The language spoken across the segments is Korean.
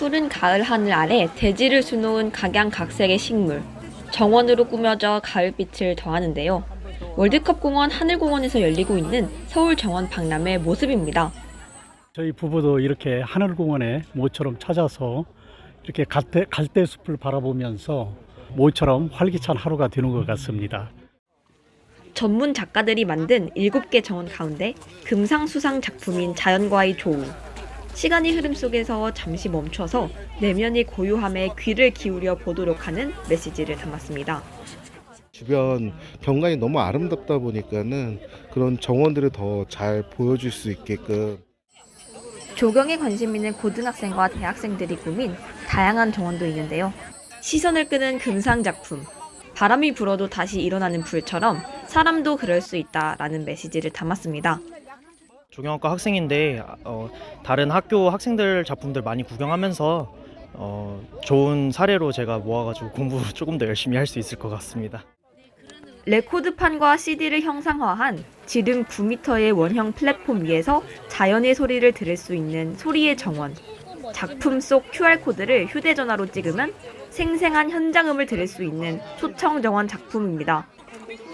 푸른 가을 하늘 아래 대지를 수놓은 각양각색의 식물. 정원으로 꾸며져 가을빛을 더하는데요. 월드컵 공원 하늘공원에서 열리고 있는 서울 정원 박람회 모습입니다. 저희 부부도 이렇게 하늘공원에 모처럼 찾아서 이렇게 갈대, 갈대 숲을 바라보면서 모처럼 활기찬 하루가 되는 것 같습니다. 전문 작가들이 만든 7개 정원 가운데 금상수상 작품인 자연과의 조우. 시간의 흐름 속에서 잠시 멈춰서 내면의 고요함에 귀를 기울여 보도록 하는 메시지를 담았습니다. 주변 경관이 너무 아름답다 보니까는 그런 정원들을 더 잘 보여줄 수 있게끔 조경에 관심 있는 고등학생과 대학생들이 꾸민 다양한 정원도 있는데요. 시선을 끄는 금상 작품. 바람이 불어도 다시 일어나는 불처럼 사람도 그럴 수 있다라는 메시지를 담았습니다. 조경학과 학생인데 어, 다른 학교 학생들 작품들 많이 구경하면서 어, 좋은 사례로 제가 모아가지고 공부 조금 더 열심히 할 수 있을 것 같습니다. 레코드판과 CD를 형상화한 지름 9m의 원형 플랫폼 위에서 자연의 소리를 들을 수 있는 소리의 정원. 작품 속 QR코드를 휴대전화로 찍으면 생생한 현장음을 들을 수 있는 초청 정원 작품입니다.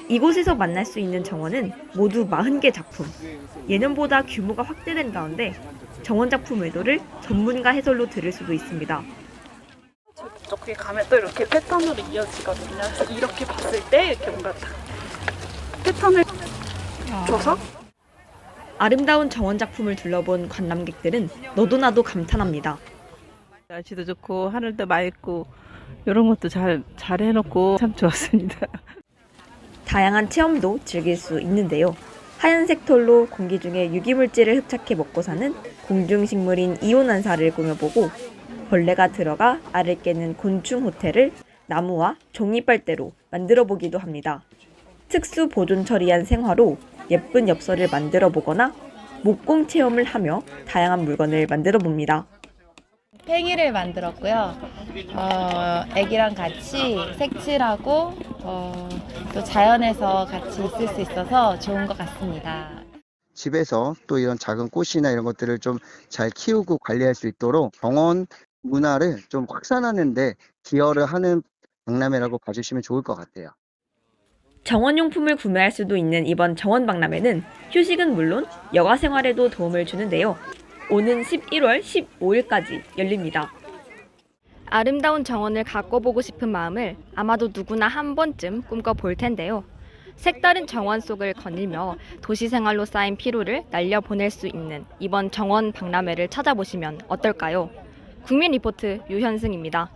이곳에서 만날 수 있는 정원은 모두 40개 작품. 예년보다 규모가 확대된 가운데 정원 작품 의도를 전문가 해설로 들을 수도 있습니다. 저쪽에 가면 또 이렇게 패턴으로 이어지거든요. 그래서 이렇게 봤을 때 이렇게 뭔가 딱 패턴을 줘서 아름다운 정원 작품을 둘러본 관람객들은 너도 나도 감탄합니다. 날씨도 좋고 하늘도 맑고 이런 것도 잘, 잘 해놓고 참 좋았습니다. 다양한 체험도 즐길 수 있는데요. 하얀색 털로 공기 중에 유기물질을 흡착해 먹고 사는 공중식물인 이온난사를 꾸며보고 벌레가 들어가 알을 깨는 곤충 호텔을 나무와 종이빨대로 만들어 보기도 합니다. 특수 보존 처리한 생화로 예쁜 엽서를 만들어 보거나 목공 체험을 하며 다양한 물건을 만들어 봅니다. 팽이를 만들었고요. 어, 애기랑 같이 색칠하고 어, 또 자연에서 같이 있을 수 있어서 좋은 것 같습니다. 집에서 또 이런 작은 꽃이나 이런 것들을 좀 잘 키우고 관리할 수 있도록 정원 문화를 좀 확산하는데 기여를 하는 박람회라고 봐주시면 좋을 것 같아요. 정원용품을 구매할 수도 있는 이번 정원 박람회는 휴식은 물론 여가 생활에도 도움을 주는데요. 오는 11월 15일까지 열립니다. 아름다운 정원을 가꿔보고 싶은 마음을 아마도 누구나 한 번쯤 꿈꿔볼 텐데요. 색다른 정원 속을 거닐며 도시 생활로 쌓인 피로를 날려보낼 수 있는 이번 정원 박람회를 찾아보시면 어떨까요? 국민 리포트 유현승입니다.